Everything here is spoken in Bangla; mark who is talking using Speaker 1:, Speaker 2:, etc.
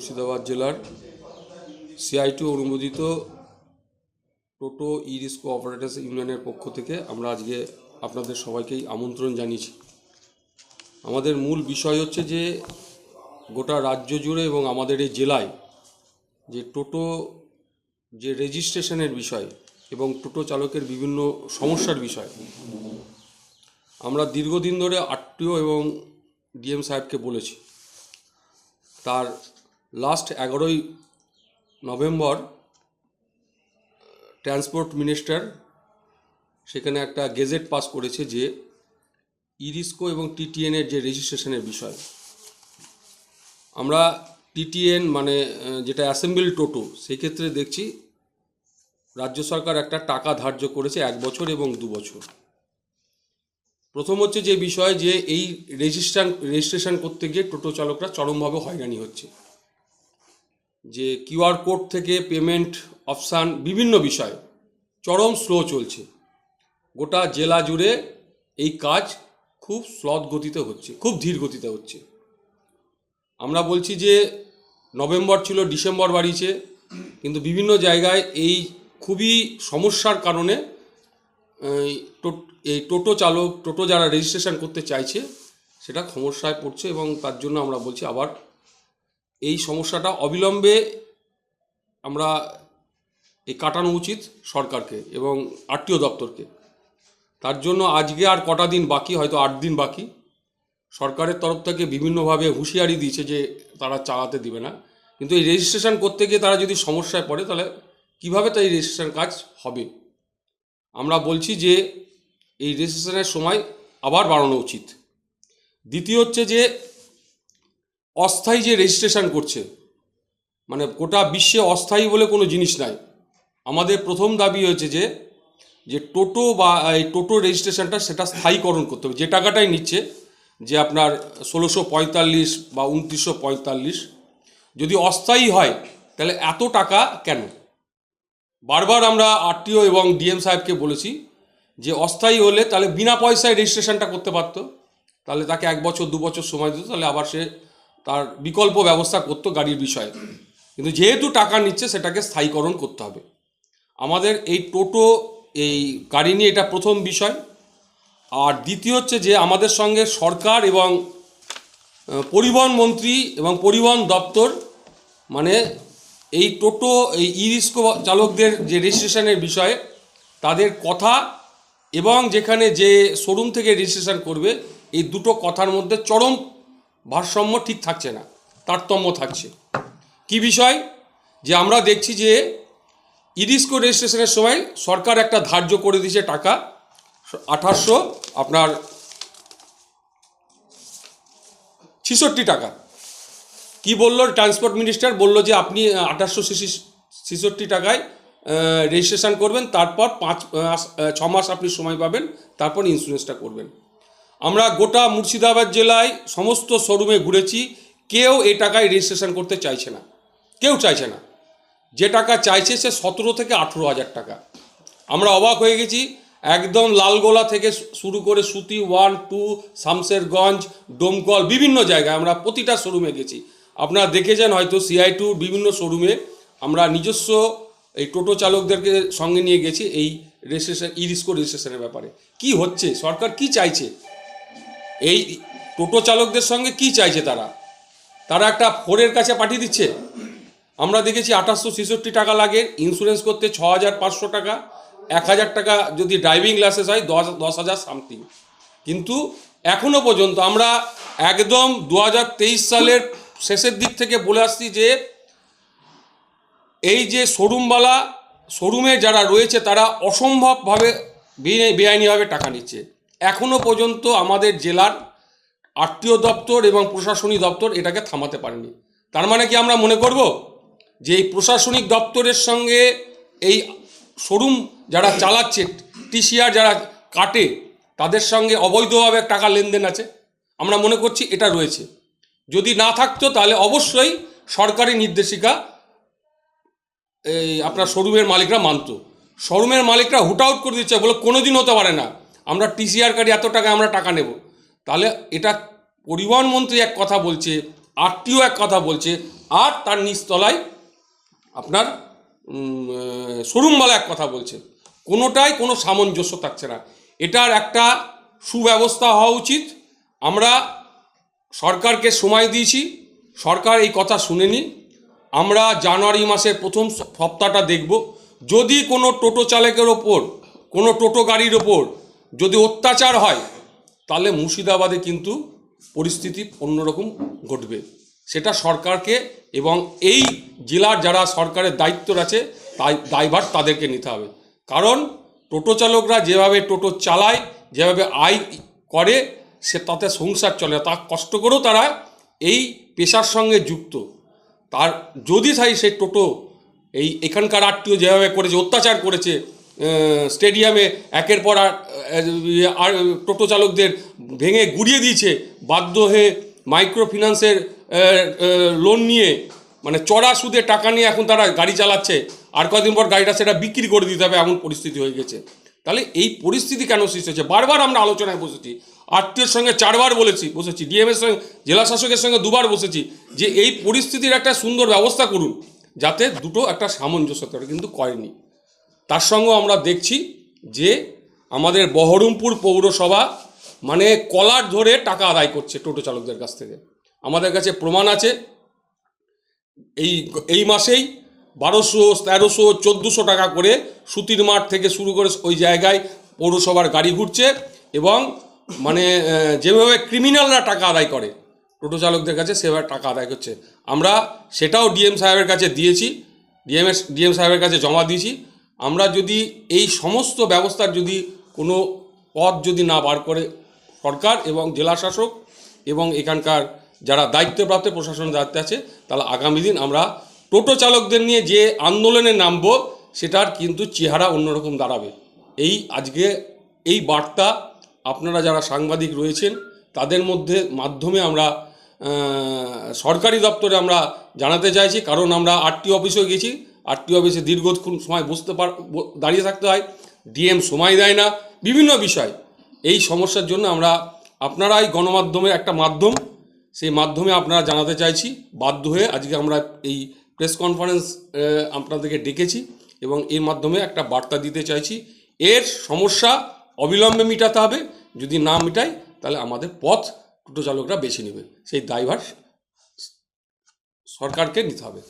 Speaker 1: মুর্শিদাবাদ জেলার সিআইটি অনুমোদিত টোটো ই রিস্কো অপারেটার্স ইউনিয়নের পক্ষ থেকে আমরা আজকে আপনাদের সবাইকেই আমন্ত্রণ জানিয়েছি। আমাদের মূল বিষয় হচ্ছে যে গোটা রাজ্য জুড়ে এবং আমাদের এই জেলায় যে টোটো যে রেজিস্ট্রেশনের বিষয় এবং টোটো চালকের বিভিন্ন সমস্যার বিষয়, আমরা দীর্ঘদিন ধরে আরটিও এবং ডিএম সাহেবকে বলেছি। তার লাস্ট এগারোই নভেম্বর ট্রান্সপোর্ট মিনিস্টার সেখানে একটা গেজেট পাস করেছে যে ইরিস্কো এবং টিটিএনের যে রেজিস্ট্রেশনের বিষয়। আমরা টিটিএন মানে যেটা অ্যাসেম্বল টোটো সেই ক্ষেত্রে দেখছি রাজ্য সরকার একটা টাকা ধার্য করেছে এক বছর এবং দু বছর। প্রথম হচ্ছে যে বিষয় যে এই রেজিস্ট্রান রেজিস্ট্রেশন করতে গিয়ে টোটো চালকরা চরমভাবে হয়রানি হচ্ছে। যে কিউআর কোড থেকে পেমেন্ট অপশান বিভিন্ন বিষয় চরম স্লো চলছে। গোটা জেলা জুড়ে এই কাজ খুব স্লথ গতিতে হচ্ছে, খুব ধীর গতিতে হচ্ছে। আমরা বলছি যে নভেম্বর ছিল, ডিসেম্বর বাড়িয়েছে, কিন্তু বিভিন্ন জায়গায় এই খুবই সমস্যার কারণে, এই টোটো চালক, টোটো যারা রেজিস্ট্রেশন করতে চাইছে, সেটা সমস্যায় পড়ছে এবং তার জন্য আমরা বলছি আবার এই সমস্যাটা অবিলম্বে আমরা এই কাটানো উচিত সরকারকে এবং আরটিও দপ্তরকে। তার জন্য আজকে আর কটা দিন বাকি, হয়তো আট দিন বাকি। সরকারের তরফ থেকে বিভিন্নভাবে হুঁশিয়ারি দিয়েছে যে তারা চালাতে দিবে না। কিন্তু এই রেজিস্ট্রেশন করতে গিয়ে তারা যদি সমস্যায় পড়ে, তাহলে কীভাবে তাই রেজিস্ট্রেশন কাজ হবে? আমরা বলছি যে এই রেজিস্ট্রেশনের সময় আবার বাড়ানো উচিত। দ্বিতীয় হচ্ছে যে অস্থায়ী যে রেজিস্ট্রেশন করছে মানে গোটা বিশ্বে অস্থায়ী বলে কোনো জিনিস নাই। আমাদের প্রথম দাবি হয়েছে যে যে টোটো বা, এই টোটো রেজিস্ট্রেশনটা সেটা স্থায়ীকরণ করতে হবে। যে টাকাটাই নিচ্ছে, যে আপনার ষোলোশো পঁয়তাল্লিশ বা উনত্রিশশো পঁয়তাল্লিশ, যদি অস্থায়ী হয়, তাহলে এত টাকা কেন? বারবার আমরা আরটিও এবং ডিএম সাহেবকে বলেছি যে অস্থায়ী হলে তাহলে বিনা পয়সায় রেজিস্ট্রেশনটা করতে পারতো। তাহলে তাকে এক বছর, দু বছর সময় দিত, তাহলে আবার সে তার বিকল্প ব্যবস্থা করতো গাড়ির বিষয়ে। কিন্তু যেহেতু টাকা নিচ্ছে, সেটাকে স্থায়ীকরণ করতে হবে। আমাদের এই টোটো, এই গাড়ি নিয়ে এটা প্রথম বিষয়। আর দ্বিতীয় হচ্ছে যে, আমাদের সঙ্গে সরকার এবং পরিবহন মন্ত্রী এবং পরিবহন দপ্তর মানে এই টোটো, এই ই রিস্কো চালকদের যে রেজিস্ট্রেশনের বিষয়ে, তাদের কথা এবং যেখানে যে শোরুম থেকে রেজিস্ট্রেশন করবে, এই দুটো কথার মধ্যে চরম ভারসাম্য ঠিক থাকছে না, তারতম্য থাকছে। কি বিষয়? যে আমরা দেখছি যে ইরিস্কো রেজিস্ট্রেশনের সময় সরকার একটা ধার্য করে দিয়েছে টাকা আঠাশশো আপনার ছিষট্টি টাকা। কি বলল ট্রান্সপোর্ট মিনিস্টার? বলল যে আপনি আঠাশশো ছেষট্টি টাকায় রেজিস্ট্রেশন করবেন, তারপর পাঁচ ছ মাস আপনি সময় পাবেন, তারপর ইন্স্যুরেন্সটা করবেন। আমরা গোটা মুর্শিদাবাদ জেলায় সমস্ত শোরুমে ঘুরেছি, কেউ এ টাকায় রেজিস্ট্রেশন করতে চাইছে না। কেউ চাইছে না। যে টাকা চাইছে সে সতেরো থেকে আঠেরো হাজার টাকা। আমরা অবাক হয়ে গেছি, একদম লালগোলা থেকে শুরু করে সুতি ওয়ান, টু, শামশেরগঞ্জ, ডোমকল, বিভিন্ন জায়গায় আমরা প্রতিটা শোরুমে গেছি। আপনারা দেখেছেন হয়তো সিআই টু বিভিন্ন শোরুমে আমরা নিজস্ব এই টোটো চালকদেরকে সঙ্গে নিয়ে গেছি এই রেজিস্ট্রেশন ই রিস্কো রেজিস্ট্রেশনের ব্যাপারে। কি হচ্ছে? সরকার কি চাইছে? এই টোটো চালকদের সঙ্গে কি চাইছে তারা? তারা একটা ফোরের কাছে পাঠিয়ে দিচ্ছে। আমরা দেখেছি আঠাশশো ছেষট্টি টাকা লাগে ইন্স্যুরেন্স করতে ছ হাজার পাঁচশো টাকা এক হাজার টাকা যদি ড্রাইভিং লাইসেন্স হয়, দশ দশ হাজার সামথিং কিন্তু এখনও পর্যন্ত আমরা একদম দু হাজার তেইশ সালের শেষের দিক থেকে বলে আসছি যে, এই যে শোরুমওয়ালা, শোরুমে যারা রয়েছে, তারা অসম্ভবভাবে বেআইনিভাবে টাকা নিচ্ছে। এখনও পর্যন্ত আমাদের জেলার আত্মীয় দপ্তর এবং প্রশাসনিক দপ্তর এটাকে থামাতে পারেনি। তার মানে কি আমরা মনে করব যে এই প্রশাসনিক দপ্তরের সঙ্গে এই শোরুম যারা চালাচ্ছে, টিসিআর যারা কাটে, তাদের সঙ্গে অবৈধভাবে টাকা লেনদেন আছে। আমরা মনে করছি এটা রয়েছে। যদি না থাকতো তাহলে অবশ্যই সরকারি নির্দেশিকা এই আপনার শোরুমের মালিকরা মানতো। শোরুমের মালিকরা হুট আউট করে দিচ্ছে বলে কোনো দিন হতে পারে না। আমরা টিসিআর কার্ডে এত টাকা আমরা টাকা নেব। তাহলে এটা পরিবহন মন্ত্রী এক কথা বলছে, আরটিও এক কথা বলছে, আর তার নিচতলায় আপনার শোরুমওয়ালা এক কথা বলছে। কোনোটাই কোনো সামঞ্জস্য থাকছে না। এটার একটা সুব্যবস্থা হওয়া উচিত। আমরা সরকারকে সময় দিয়েছি, সরকার এই কথা শুনেনি। আমরা জানুয়ারি মাসের প্রথম সপ্তাহটা দেখব। যদি কোনো টোটো চালকের ওপর, কোনো টোটো গাড়ির ওপর যদি অত্যাচার হয়, তাহলে মুর্শিদাবাদে কিন্তু পরিস্থিতি অন্যরকম ঘটবে। সেটা সরকারকে এবং এই জেলার যারা সরকারের দায়িত্ব আছে, তাই দায়ভার তাদেরকে নিতে হবে। কারণ টোটো চালকরা যেভাবে টোটো চালায়, যেভাবে আয় করে, সে তাতে সংসার চলে তা কষ্ট করেও তারা এই পেশার সঙ্গে যুক্ত। তার যদি তাই সেই টোটো, এই এখানকার আত্মীয় যেভাবে করেছে, অত্যাচার করেছে স্টেডিয়ামে একের পর আর, টোটো চালকদের ভেঙে গুড়িয়ে দিয়েছে বাধ্য হয়ে মাইক্রো ফিন্যান্সের লোন নিয়ে মানে চড়া সুদে টাকা নিয়ে এখন তারা গাড়ি চালাচ্ছে। আর কদিন পর গাড়িটা সেটা বিক্রি করে দিতে হবে এমন পরিস্থিতি হয়ে গেছে। তাহলে এই পরিস্থিতি কেন সৃষ্টি হচ্ছে? বারবার আমরা আলোচনায় বসেছি আত্মীয়র সঙ্গে চারবার বলেছি বসেছি ডিএমের সঙ্গে জেলা শাসকের সঙ্গে দুবার বসেছি যে এই পরিস্থিতির একটা সুন্দর ব্যবস্থা করুন যাতে দুটো একটা সামঞ্জস্য কিন্তু করেনি। তার সঙ্গেও আমরা দেখছি যে আমাদের বহরমপুর পৌরসভা মানে কলার ধরে টাকা আদায় করছে টোটো চালকদের কাছ থেকে। আমাদের কাছে প্রমাণ আছে। এই এই মাসেই বারোশো, তেরোশো, চোদ্দোশো টাকা করে সুতির মাঠ থেকে শুরু করে ওই জায়গায় পৌরসভার গাড়ি ঘুরছে এবং মানে যেভাবে ক্রিমিনালরা টাকা আদায় করে টোটো চালকদের কাছে, সেভাবে টাকা আদায় করছে। আমরা সেটাও ডিএম সাহেবের কাছে দিয়েছি, ডিএমএস, ডিএম সাহেবের কাছে জমা দিয়েছি। আমরা যদি এই সমস্ত ব্যবস্থার যদি কোনো পথ যদি না বার করে সরকার এবং জেলা শাসক এবং এখানকার যারা দায়িত্বপ্রাপ্ত প্রশাসনের দায়িত্বে আছে, তাহলে আগামী দিন আমরা টোটো চালকদের নিয়ে যে আন্দোলনে নামবো, সেটার কিন্তু চেহারা অন্যরকম দাঁড়াবে। এই আজকে এই বার্তা আপনারা যারা সাংবাদিক রয়েছেন, তাদের মধ্যে মাধ্যমে আমরা সরকারি দপ্তরে আমরা জানাতে চাইছি, কারণ আমরা আরটি অফিসেও গেছি। আরটি অফিসে দীর্ঘক্ষণ সময় বসতে পার দাঁড়িয়ে থাকতে হয়। ডিএম সময় দেয় না। বিভিন্ন বিষয়। এই সমস্যার জন্য আমরা আপনারাই গণমাধ্যমের একটা মাধ্যম। সেই মাধ্যমে আপনারা জানাতে চাইছি, বাধ্য হয়ে আজকে আমরা এই প্রেস কনফারেন্স আপনাদেরকে ডেকেছি এবং এর মাধ্যমে একটা বার্তা দিতে চাইছি। এর সমস্যা অবিলম্বে মেটাতে হবে। যদি না মেটাই, তাহলে আমাদের পথ টোটো চালকরা বেছে নেবে। সেই দায়ভার সরকারকে নিতে হবে।